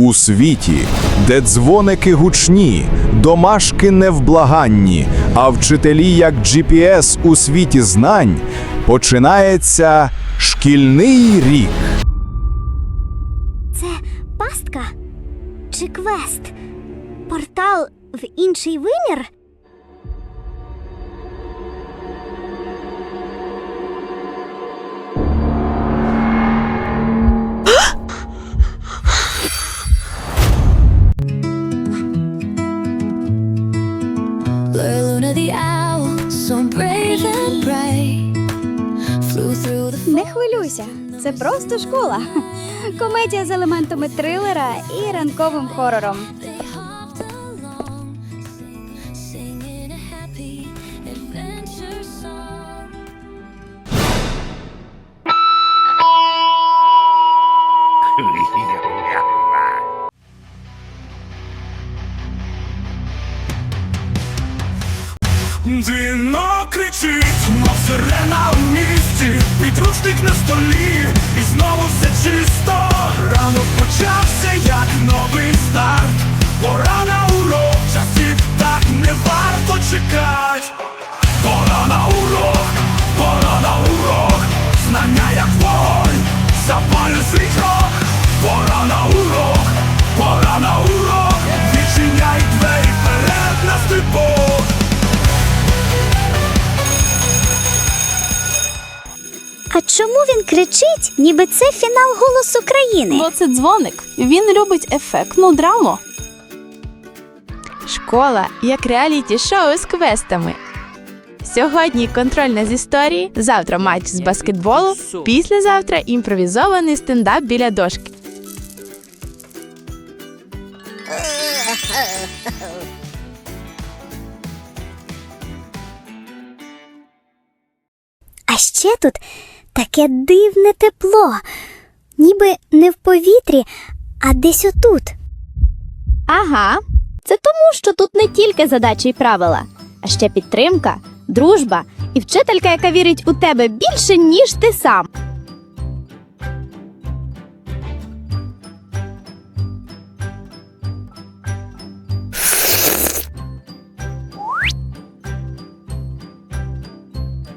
У світі, де дзвоники гучні, домашки невблаганні, а вчителі як GPS у світі знань, починається шкільний рік. Це пастка чи квест? Портал в інший вимір? Не хвилюйся, це просто школа. Комедія з елементами трилера і ранковим хорором. Дзвінок кричить, мов сирена у місті, підручник на столі, і знову все чисто. Ранок почався, як новий старт. Пора на урок, часів так не варто чекать. Пора на урок, пора на урок, знання як вогонь, запалю свій крок. Пора на урок, пора на урок, А чому він кричить, ніби це фінал голос України? Бо це дзвоник. Він любить ефектну драму. Школа як реаліті-шоу з квестами. Сьогодні контрольна з історії, завтра матч з баскетболу, післязавтра імпровізований стендап біля дошки. А ще тут таке дивне тепло, ніби не в повітрі, а десь отут. Ага, це тому, що тут не тільки задачі й правила, а ще підтримка, дружба і вчителька, яка вірить у тебе більше, ніж ти сам.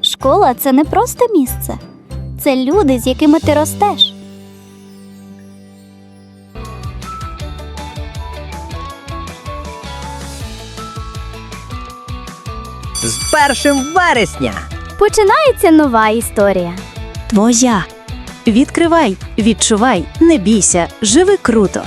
Школа це не просто місце, це люди, з якими ти ростеш. з 1 вересня. Починається нова історія. Твоя. Відкривай, відчувай, не бійся, живи круто.